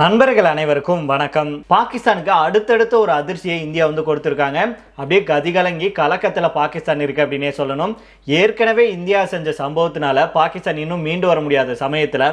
நண்பர்கள் அனைவருக்கும் வணக்கம். பாகிஸ்தானுக்கு அடுத்தடுத்த ஒரு அதிர்ச்சியை இந்தியா வந்து கொடுத்துருக்காங்க. அப்படியே கதிகலங்கி கலக்கத்தில் பாகிஸ்தான் இருக்கு அப்படின்னே சொல்லணும். ஏற்கனவே இந்தியா செஞ்ச சம்பவத்தினால பாகிஸ்தான் இன்னும் மீண்டு வர முடியாத சமயத்தில்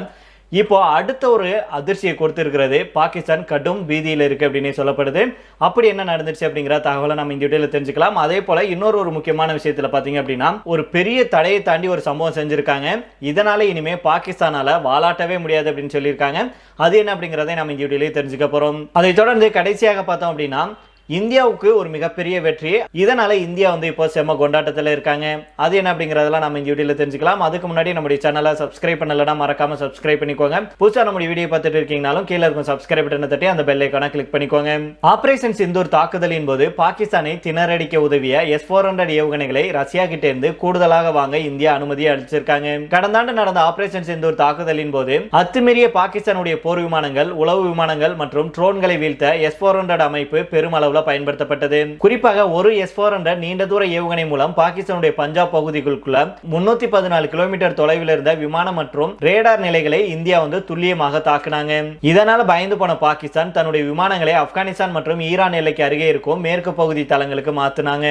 இப்போ அடுத்த ஒரு அதிர்ச்சியை கொடுத்திருக்கிறது பாகிஸ்தான் கடும் பீதியில் இருக்குது அப்படின்னு சொல்லப்படுது. அப்படி என்ன நடந்துச்சு அப்படிங்கிற தகவலை நம்ம இந்த வீடியோவில் தெரிஞ்சுக்கலாம். அதே போல் இன்னொரு ஒரு முக்கியமான விஷயத்தில் பார்த்தீங்க அப்படின்னா ஒரு பெரிய தடையை தாண்டி ஒரு சம்பவம் செஞ்சுருக்காங்க. இதனால் இனிமேல் பாகிஸ்தானால் வாலாட்டவே முடியாது அப்படின்னு சொல்லியிருக்காங்க. அது என்ன அப்படிங்கிறத நம்ம இந்த வீடியோலேயே தெரிஞ்சுக்க போகிறோம் அதை தொடர்ந்து கடைசியாக பார்த்தோம் அப்படின்னா இந்தியாவுக்கு ஒரு மிகப்பெரிய வெற்றி இதனால இந்தியா வந்து இப்போ செம்ம கொண்டாட்டத்தில் இருக்காங்க. அது என்ன அப்படிங்கறதெல்லாம் நம்ம இந்த வீடியோல தெரிஞ்சுக்கலாம். அதுக்கு முன்னாடி நம்முடைய சேனலை சப்ஸ்கிரைப் பண்ணலன்னா மறக்காம சப்ஸ்கிரைப் பண்ணிக்கோங்க. புதுசா நம்முடைய வீடியோ பார்த்துட்டு இருக்கீங்கனாலும் கீழே இருக்கும் சப்ஸ்கிரைப் பட்டனை தட்டி அந்த பெல் ஐக்கான கிளிக் பண்ணிக்கோங்க. ஆபரேஷன் சிந்தூர் தாக்குதலின் போது பாகிஸ்தானை திணறடிக்க உதவிய எஸ் போர் ஹண்ட்ரட் ஏவுகணைகளை ரஷ்யா கிட்ட இருந்து கூடுதலாக வாங்க இந்தியா அனுமதி அளிச்சிருக்காங்க. கடந்த ஆண்டு நடந்த ஆபரேஷன் சிந்தூர் தாக்குதலின் போது அத்துமீறிய பாகிஸ்தானுடைய போர் விமானங்கள் உளவு விமானங்கள் மற்றும் ட்ரோன்களை வீழ்த்த எஸ் போர் ஹண்ட்ரட் அமைப்பு பெருமளவு அளவுல பயன்படுத்தப்பட்டது? குறிப்பாக ஒரு எஸ் போர் என்ற நீண்ட தூர ஏவுகணை மூலம் பாகிஸ்தானுடைய பஞ்சாப் பகுதிகளுக்குள்ள முன்னூத்தி பதினாலு கிலோமீட்டர் தொலைவில் இருந்த விமானம் மற்றும் ரேடார் நிலைகளை இந்தியா வந்து துல்லியமாக தாக்குனாங்க. இதனால பயந்து போன பாகிஸ்தான் தன்னுடைய விமானங்களை ஆப்கானிஸ்தான் மற்றும் ஈரான் எல்லைக்கு அருகே இருக்கும் மேற்கு பகுதி தளங்களுக்கு மாத்தினாங்க.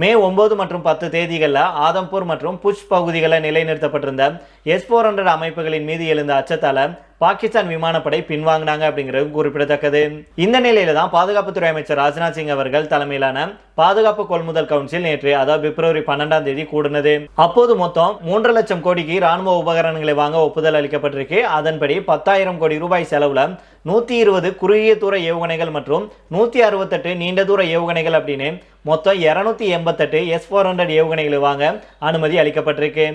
மே ஒன்பது மற்றும் பத்து தேதிகளில் ஆதம்பூர் மற்றும் புஷ் பகுதிகளில் நிலைநிறுத்தப்பட்டிருந்த எஸ் ஃபோர் ஹண்ட்ரட் அமைப்புகளின் மீது எழுந்த அச்சத்தால் பாகிஸ்தான் விமானப்படை பின்வாங்கினாங்க அப்படிங்கிறது குறிப்பிடத்தக்கது. இந்த நிலையில தான் பாதுகாப்புத்துறை அமைச்சர் ராஜ்நாத் சிங் அவர்கள் தலைமையிலான பாதுகாப்பு கொள்முதல் கவுன்சில் நேற்று அதாவது பிப்ரவரி பன்னெண்டாம் தேதி கூடினது. அப்போது மொத்தம் மூன்று லட்சம் கோடிக்கு ராணுவ உபகரணங்களை வாங்க ஒப்புதல் அளிக்கப்பட்டிருக்கு. அதன்படி பத்தாயிரம் கோடி ரூபாய் செலவுல நூத்தி இருபது குறுகிய தூர ஏவுகணைகள் மற்றும் நூத்தி அறுபத்தெட்டு நீண்ட தூர ஏவுகணைகள் அப்படின்னு மொத்தம் இரநூத்தி எண்பத்தெட்டு எஸ் ஃபோர் ஹண்ட்ரட் ஏவுகணைகளை வாங்க அனுமதி அளிக்கப்பட்டிருக்கு.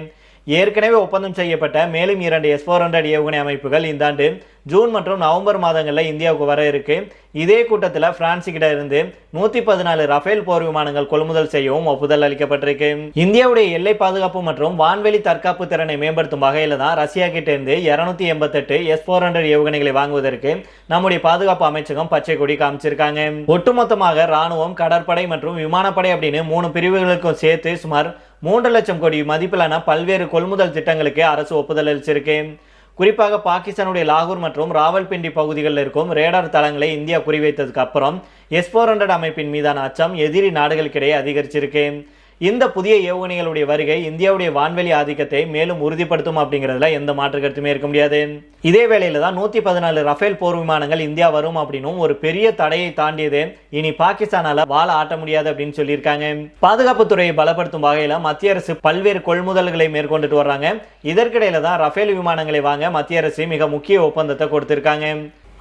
ஏற்கனவே ஒப்பந்தம் செய்யப்பட்ட மேலும் இரண்டு எஸ் ஃபோர் ஹண்ட்ரட் ஏவுகணை அமைப்புகள் இந்த ஆண்டு ஜூன் மற்றும் நவம்பர் மாதங்களில் இந்தியாவுக்கு வர இருக்கு. இதே கூட்டத்தில் பிரான்ஸ் கிட்ட இருந்து நூத்தி பதினாலு ரஃபேல் போர் விமானங்கள் கொள்முதல் செய்யவும் ஒப்புதல் அளிக்கப்பட்டிருக்கு. இந்தியாவுடைய எல்லை பாதுகாப்பு மற்றும் வான்வெளி தற்காப்பு திறனை மேம்படுத்தும் வகையில தான் ரஷ்யா கிட்ட இருந்து இருநூத்தி எண்பத்தெட்டு எஸ் ஃபோர் ஹண்ட்ரட் ஏவுகணைகளை வாங்குவதற்கு நம்முடைய பாதுகாப்பு அமைச்சகம் பச்சை கொடி காமிச்சிருக்காங்க. ஒட்டுமொத்தமாக ராணுவம் கடற்படை மற்றும் விமானப்படை அப்படின்னு மூணு பிரிவுகளுக்கும் சேர்த்து சுமார் மூன்று லட்சம் கோடி மதிப்பிலான பல்வேறு கொள்முதல் திட்டங்களுக்கு அரசு ஒப்புதல் அளிச்சிருக்கு. குறிப்பாக பாகிஸ்தானுடைய லாகூர் மற்றும் ராவல்பிண்டி பகுதிகளில் இருக்கும் ரேடார் தளங்களை இந்தியா குறிவைத்ததுக்கு அப்புறம் எஸ் ஃபோர் ஹண்ட்ரட் அமைப்பின் மீதான அச்சம் எதிரி நாடுகளுக்கிடையே அதிகரிச்சிருக்கு. இந்த புதிய ஏவுகணைகளுடைய வருகை இந்தியாவுடைய வான்வெளி ஆதிக்கத்தை மேலும் உறுதிப்படுத்தும் அப்படிங்கிறதுல எந்த மாற்று கருத்துமே இருக்க முடியாது. இதே வேளையில் தான் நூற்றி பதினாலு ரஃபேல் போர் விமானங்கள் இந்தியா வரும் அப்படின்னும் ஒரு பெரிய தடையை தாண்டியது இனி பாகிஸ்தானால வாழ ஆட்ட முடியாது அப்படின்னு சொல்லியிருக்காங்க. பாதுகாப்புத்துறையை பலப்படுத்தும் வகையில் மத்திய அரசு பல்வேறு கொள்முதல்களை மேற்கொண்டுட்டு வர்றாங்க. இதற்கிடையில தான் ரஃபேல் விமானங்களை வாங்க மத்திய அரசு மிக முக்கிய ஒப்பந்தத்தை கொடுத்திருக்காங்க.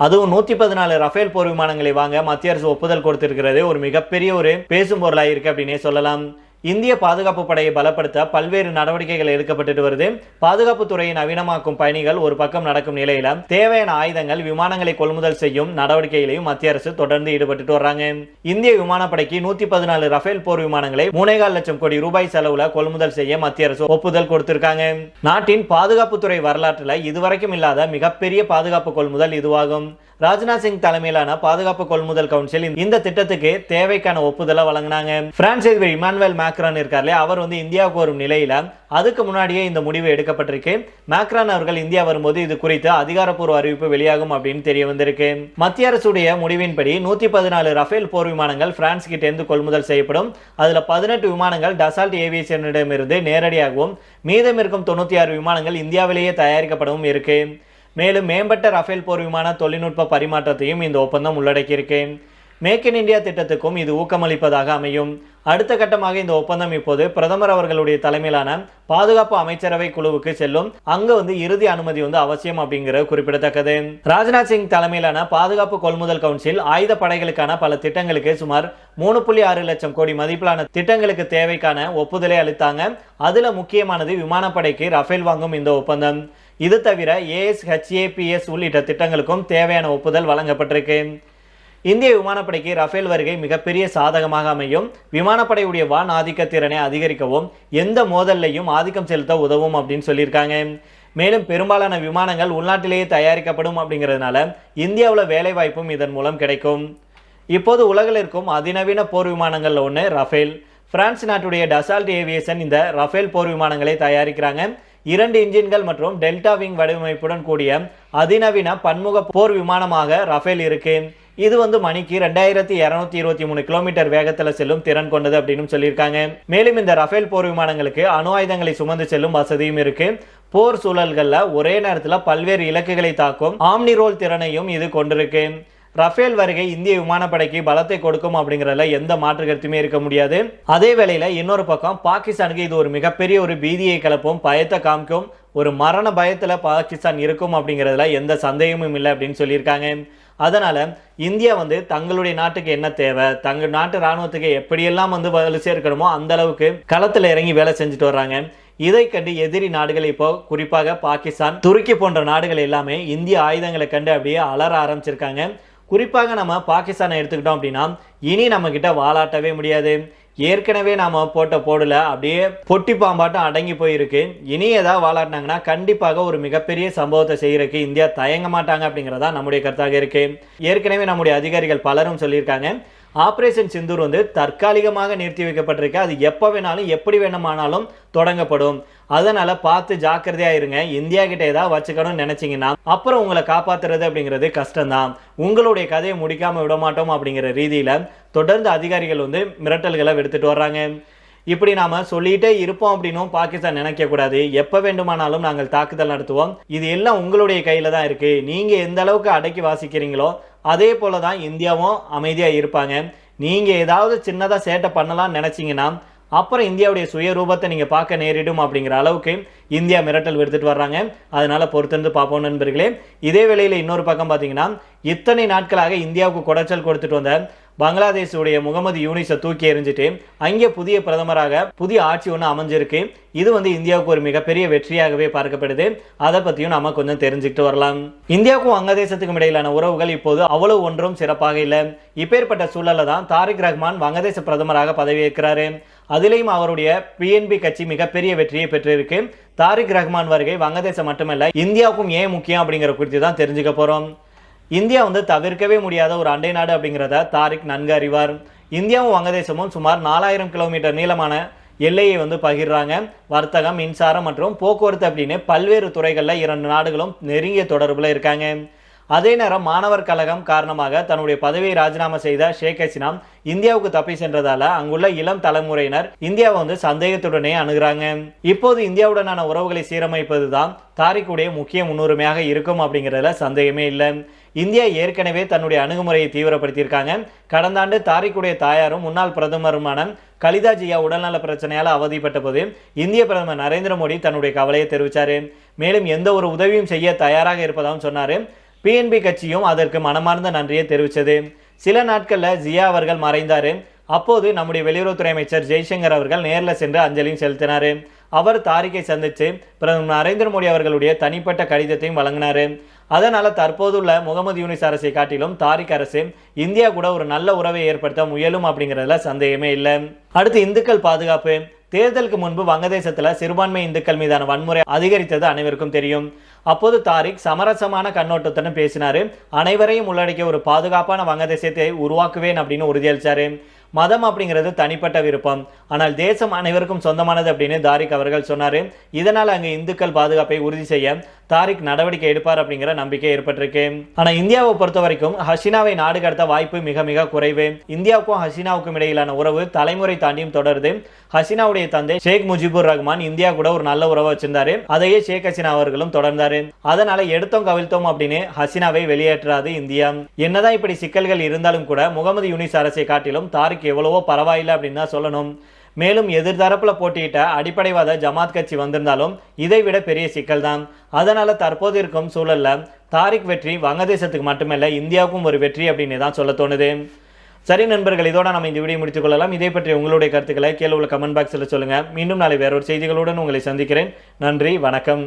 அதுவும் நூத்தி பதினாலு ரஃபேல் போர் விமானங்களை வாங்க மத்திய அரசு ஒப்புதல் கொடுத்திருக்கிறது. ஒரு மிகப்பெரிய ஒரு பேசும் பொருளாக இருக்கு அப்படின்னே சொல்லலாம். இந்திய பாதுகாப்பு படையை பலப்படுத்த பல்வேறு நடவடிக்கைகள் எடுக்கப்பட்டு வருது. பாதுகாப்பு துறையை நவீனமாக்கும் பணிகள் ஒரு பக்கம் நடக்கும் நிலையில தேவையான ஆயுதங்கள் விமானங்களை கொள்முதல் செய்யும் நடவடிக்கைகளையும் மத்திய அரசு தொடர்ந்து ஈடுபட்டு வர்றாங்க. இந்திய விமானப்படைக்கு நூத்தி பதினாலு ரஃபேல் போர் விமானங்களை மூணேகால் லட்சம் கோடி ரூபாய் செலவுல கொள்முதல் செய்ய மத்திய அரசு ஒப்புதல் கொடுத்திருக்காங்க. நாட்டின் பாதுகாப்புத்துறை வரலாற்றுல இதுவரைக்கும் இல்லாத மிகப்பெரிய பாதுகாப்பு கொள்முதல் இதுவாகும். ராஜ்நாத் சிங் தலைமையிலான பாதுகாப்பு கொள்முதல் கவுன்சில் இந்த திட்டத்துக்கு தேவைக்கான ஒப்புதலை வழங்கினாங்க. பிரான்ஸ் அதிபர் இமானுவேல் மேக்ரான் இருக்கார்லே அவர் வந்து இந்தியாவுக்கு வரும் நிலையில அதுக்கு முன்னாடியே இந்த முடிவு எடுக்கப்பட்டிருக்கு. மேக்ரான் அவர்கள் இந்தியா வரும்போது இது குறித்து அதிகாரப்பூர்வ அறிவிப்பு வெளியாகும் அப்படின்னு தெரிய வந்திருக்கு. மத்திய அரசுடைய முடிவின்படி நூத்தி பதினாலு ரஃபேல் போர் விமானங்கள் பிரான்ஸ் கிட்ட இருந்து கொள்முதல் செய்யப்படும். அதுல பதினெட்டு விமானங்கள் டசால்ட் ஏவியேஷனிடமிருந்து நேரடியாகவும் மீதம் இருக்கும் தொண்ணூத்தி ஆறு விமானங்கள் இந்தியாவிலேயே தயாரிக்கப்படவும் இருக்கு. மேலும் மேம்பட்ட ரஃபேல் போர் விமான தொழில்நுட்ப பரிமாற்றத்தையும் இந்த ஒப்பந்தம் உள்ளடக்கியிருக்கு மேக் இன் இந்தியா திட்டத்துக்கும் இது ஊக்கமளிப்பதாக அமையும். அடுத்த கட்டமாக இந்த ஒப்பந்தம் இப்போது பிரதமர் அவர்களுடைய தலைமையிலான பாதுகாப்பு அமைச்சரவை குழுவுக்கு செல்லும். அங்க வந்து இறுதி அனுமதி வந்து அவசியம் அப்படிங்கிறது குறிப்பிடத்தக்கது. ராஜ்நாத் சிங் தலைமையிலான பாதுகாப்பு கொள்முதல் கவுன்சில் ஆயுத படைகளுக்கான பல திட்டங்களுக்கு சுமார் மூணு புள்ளி ஆறு லட்சம் கோடி மதிப்பிலான திட்டங்களுக்கு தேவைக்கான ஒப்புதலை அளித்தாங்க. அதுல முக்கியமானது விமானப்படைக்கு ரஃபேல் வாங்கும் இந்த ஒப்பந்தம். இது தவிர ஏஎஸ் ஹெச்ஏபிஎஸ் உள்ளிட்ட திட்டங்களுக்கும் தேவையான ஒப்புதல் வழங்கப்பட்டிருக்கு. இந்திய விமானப்படைக்கு ரஃபேல் வருகை மிகப்பெரிய சாதகமாக அமையும். விமானப்படையுடைய வான் ஆதிக்க திறனை அதிகரிக்கவும் எந்த மோதல்லையும் ஆதிக்கம் செலுத்த உதவும் அப்படின்னு சொல்லியிருக்காங்க. மேலும் பெரும்பாலான விமானங்கள் உள்நாட்டிலேயே தயாரிக்கப்படும் அப்படிங்கிறதுனால இந்தியாவில் வேலைவாய்ப்பும் இதன் மூலம் கிடைக்கும். இப்போது உலகில் இருக்கும் அதிநவீன போர் விமானங்களில் ஒன்று ரஃபேல். பிரான்ஸ் நாட்டுடைய டசால்ட் ஏவியேஷன் இந்த ரஃபேல் போர் விமானங்களை தயாரிக்கிறாங்க. இரண்டு இன்ஜின்கள் மற்றும் டெல்டா விங் வடிவமைப்புடன் கூடிய அதிநவீன பன்முக போர் விமானமாக ரஃபேல் இருக்கு. இது வந்து மணிக்கு ரெண்டாயிரத்தி இருநூத்தி இருபத்தி மூணு கிலோமீட்டர் வேகத்துல செல்லும் திறன் கொண்டது அப்படின்னு சொல்லியிருக்காங்க. மேலும் இந்த ரஃபேல் போர் விமானங்களுக்கு அணு ஆயுதங்களை சுமந்து செல்லும் வசதியும் இருக்கு. போர் சூழல்களில் ஒரே நேரத்தில் பல்வேறு இலக்குகளை தாக்கும் ஆம்னி ரோல் திறனையும் இது கொண்டிருக்கு. ரஃபேல் வருகை இந்திய விமானப்படைக்கு பலத்தை கொடுக்கும் அப்படிங்கிறதுல எந்த மாற்று கருத்துமே இருக்க முடியாது. அதே வேளையில் இன்னொரு பக்கம் பாகிஸ்தானுக்கு இது ஒரு மிகப்பெரிய ஒரு பீதியை கிளப்பும் பயத்தை காமிக்கும் ஒரு மரண பயத்தில் பாகிஸ்தான் இருக்கும் அப்படிங்கிறதுல எந்த சந்தேகமும் இல்லை அப்படின்னு சொல்லியிருக்காங்க. அதனால் இந்தியா வந்து தங்களுடைய நாட்டுக்கு என்ன தேவை தங்கள் நாட்டு ராணுவத்துக்கு எப்படியெல்லாம் வந்து வலு சேர்க்கணுமோ அந்த அளவுக்கு களத்தில் இறங்கி வேலை செஞ்சுட்டு வர்றாங்க. இதை கண்டு எதிரி நாடுகள் இப்போ குறிப்பாக பாகிஸ்தான் துருக்கி போன்ற நாடுகள் எல்லாமே இந்திய ஆயுதங்களை கண்டு அப்படியே அலற ஆரம்பிச்சிருக்காங்க. குறிப்பாக நம்ம பாகிஸ்தானை எடுத்துக்கிட்டோம் அப்படின்னா இனி நம்மக்கிட்ட வாலாட்டவே முடியாது. ஏற்கனவே நாம் போட்ட போடல அப்படியே பொட்டி பாம்பாட்டம் அடங்கி போயிருக்கு. இனி ஏதாவது வாழாட்டினாங்கன்னா கண்டிப்பாக ஒரு மிகப்பெரிய சம்பவத்தை செய்கிறதுக்கு இந்தியா தயங்க மாட்டாங்க அப்படிங்கிறதா நம்முடைய கருத்தாக இருக்குது ஏற்கனவே நம்முடைய அதிகாரிகள் பலரும் சொல்லியிருக்காங்க. ஆப்ரேஷன் சிந்தூர் வந்து தற்காலிகமாக நிறுத்தி வைக்கப்பட்டிருக்கு. அது எப்போ வேணாலும் எப்படி வேணுமானாலும் தொடங்கப்படும். அதனால் பார்த்து ஜாக்கிரதையாக இருங்க. இந்தியா கிட்ட ஏதாவது வச்சுக்கணும்னு நினச்சிங்கன்னா அப்புறம் உங்களை காப்பாத்துறது அப்படிங்கிறது கஷ்டம்தான். உங்களுடைய கதையை முடிக்காமல் விட மாட்டோம் அப்படிங்கிற ரீதியில் தொடர்ந்து அதிகாரிகள் வந்து மிரட்டல்களை எடுத்துட்டு வர்றாங்க. இப்படி நாம சொல்லிட்டே இருப்போம் அப்படின்னும் பாகிஸ்தான் நினைக்க கூடாது. எப்ப வேண்டுமானாலும் நாங்கள் தாக்குதல் நடத்துவோம். இது எல்லாம் உங்களுடைய கையில தான் இருக்கு. நீங்க எந்த அளவுக்கு அடக்கி வாசிக்கிறீங்களோ அதே போல தான் இந்தியாவும் அமைதியாக இருப்பாங்க. நீங்கள் ஏதாவது சின்னதாக சேட்டை பண்ணலாம்னு நினச்சிங்கன்னா அப்புறம் இந்தியாவுடைய சுயரூபத்தை நீங்கள் பார்க்க நேரிடும் அப்படிங்கிற அளவுக்கு இந்தியா மிரட்டல் விடுத்துட்டு வர்றாங்க. அதனால் பொறுத்திருந்து பார்ப்போம் நண்பர்களே. இதே வேளையில் இன்னொரு பக்கம் பார்த்தீங்கன்னா இத்தனை நாட்களாக இந்தியாவுக்கு குடைச்சல் கொடுத்துட்டு வந்த பங்களாதேஷுடைய முகமது யூனிஸை தூக்கி எறிஞ்சிட்டு அங்கே புதிய பிரதமராக புதிய ஆட்சி ஒன்று அமைஞ்சிருக்கு. இது வந்து இந்தியாவுக்கு ஒரு மிகப்பெரிய வெற்றியாகவே பார்க்கப்படுது. அதை பற்றியும் நம்ம கொஞ்சம் தெரிஞ்சுக்கிட்டு வரலாம். இந்தியாவுக்கும் வங்கதேசத்துக்கும் இடையிலான உறவுகள் இப்போது அவ்வளவு ஒன்றும் சிறப்பாக இல்லை. இப்பேற்பட்ட சூழலில் தான் தாரிக் ரஹ்மான் வங்கதேச பிரதமராக பதவியேற்கிறாரு. அதிலேயும் அவருடைய பிஎன்பி கட்சி மிகப்பெரிய வெற்றியை பெற்றிருக்கு. தாரிக் ரஹ்மான் வருகை வங்கதேசம் மட்டுமல்ல இந்தியாவுக்கும் ஏன் முக்கியம் அப்படிங்கிற குறித்து தான் தெரிஞ்சுக்க போகிறோம் இந்தியா வந்து தவிர்க்கவே முடியாத ஒரு அண்டை நாடு அப்படிங்கிறத தாரிக் நன்கு அறிவார். இந்தியாவும் வங்கதேசமும் சுமார் நாலாயிரம் கிலோமீட்டர் நீளமான எல்லையை வந்து பகிர்றாங்க. வர்த்தகம் மின்சாரம் மற்றும் போக்குவரத்து அப்படின்னு பல்வேறு துறைகளில் இரண்டு நாடுகளும் நெருங்கிய தொடர்பில் இருக்காங்க. அதே நேரம் மாணவர் கழகம் காரணமாக தன்னுடைய பதவியை ராஜினாமா செய்த ஷேக் ஹசினா இந்தியாவுக்கு தப்பி சென்றதால அங்குள்ள இளம் தலைமுறையினர் இந்தியாவை வந்து சந்தேகத்துடனே அணுகிறாங்க. இப்போது இந்தியாவுடனான உறவுகளை சீரமைப்பது தான் தாரிக்குடைய முக்கிய முன்னுரிமையாக இருக்கும் அப்படிங்கிறதுல சந்தேகமே இல்லை. இந்தியா ஏற்கனவே தன்னுடைய அணுகுமுறையை தீவிரப்படுத்தியிருக்காங்க. கடந்த ஆண்டு தாரிக்குடைய தாயாரும் முன்னாள் பிரதமருமான கலிதா ஜியா உடல்நல பிரச்சனையால் அவதிப்பட்ட போது இந்திய பிரதமர் நரேந்திர மோடி தன்னுடைய கவலையை தெரிவித்தார் மேலும் எந்த ஒரு உதவியும் செய்ய தயாராக இருப்பதாகவும் சொன்னார். பிஎன்பி கட்சியும் அதற்கு மனமார்ந்த நன்றியை தெரிவித்தது சில நாட்களில் ஜியா அவர்கள் மறைந்தார். அப்போது நம்முடைய வெளியுறவுத்துறை அமைச்சர் ஜெய்சங்கர் அவர்கள் நேரில் சென்று அஞ்சலியும் செலுத்தினார். அவர் தாரிக்கை சந்தித்து பிரதமர் நரேந்திர மோடி அவர்களுடைய தனிப்பட்ட கடிதத்தையும் வழங்கினார். அதனால் தற்போதுள்ள முகமது யூனிஸ் அரசை காட்டிலும் தாரிக் அரசு இந்தியா கூட ஒரு நல்ல உறவை ஏற்படுத்த முயலும் அப்படிங்கிறதுல சந்தேகமே இல்லை. அடுத்து இந்துக்கள் பாதுகாப்பு. தேர்தலுக்கு முன்பு வங்கதேசத்தில் சிறுபான்மை இந்துக்கள் மீதான வன்முறை அதிகரித்தது அனைவருக்கும் தெரியும். அப்போது தாரிக் சமரசமான கண்ணோட்டத்துடன் பேசினாரு. அனைவரையும் உள்ளடக்கிய ஒரு பாதுகாப்பான வங்கதேசத்தை உருவாக்குவேன் அப்படின்னு உறுதியளித்தார் மதம் அப்படிங்கிறது தனிப்பட்ட விருப்பம். ஆனால் தேசம் அனைவருக்கும் சொந்தமானது அப்படின்னு தாரிக் அவர்கள் சொன்னாரு. இதனால் அங்கு இந்துக்கள் பாதுகாப்பை உறுதி செய்ய தாரிக் நடவடிக்கை எடுப்பார் அப்படிங்கிற நம்பிக்கை ஏற்பட்டிருக்கு. ஆனால் இந்தியாவை பொறுத்த வரைக்கும் ஹசினாவை நாடு கடத்த வாய்ப்பு மிக மிக குறைவு. இந்தியாவுக்கும் ஹசினாவுக்கும் இடையிலான உறவு தலைமுறை தாண்டியும் தொடருது. ஹசீனாவுடைய தந்தை ஷேக் முஜிபுர் ரஹ்மான் இந்தியா கூட ஒரு நல்ல உறவை வச்சிருந்தாரு. அதையே ஷேக் ஹசினா அவர்களும் தொடர்ந்தாரு. அதனால எடுத்தோம் கவிழ்த்தோம் அப்படின்னு ஹசீனாவை வெளியேற்றாது இந்தியா. என்னதான் இப்படி சிக்கல்கள் இருந்தாலும் கூட முகமது யூனிஸ் அரசை காட்டிலும் தாரிக் எவ்வளவோ பரவாயில்லை அப்படின்னு தான் சொல்லணும். மேலும் எதிர்தரப்புல போட்டியிட்ட அடிப்படைவாத ஜமாத் கட்சி வந்திருந்தாலும் இதை விட பெரிய சிக்கல் தான் அதனால தற்போது இருக்கும் சூழல்ல தாரிக் வெற்றி வங்கதேசத்துக்கு மட்டுமல்ல இந்தியாவுக்கும் ஒரு வெற்றி அப்படின்னு தான் சொல்ல தோணுது. சரி நண்பர்கள் இதோட நம்ம இந்த வீடியோ முடித்துக் கொள்ளலாம். இதை பற்றி உங்களுடைய கருத்துக்களை கீழே உள்ள கமெண்ட் பாக்ஸில் சொல்லுங்கள் மீண்டும் நாளை வேறொரு செய்திகளுடன் உங்களை சந்திக்கிறேன். நன்றி வணக்கம்.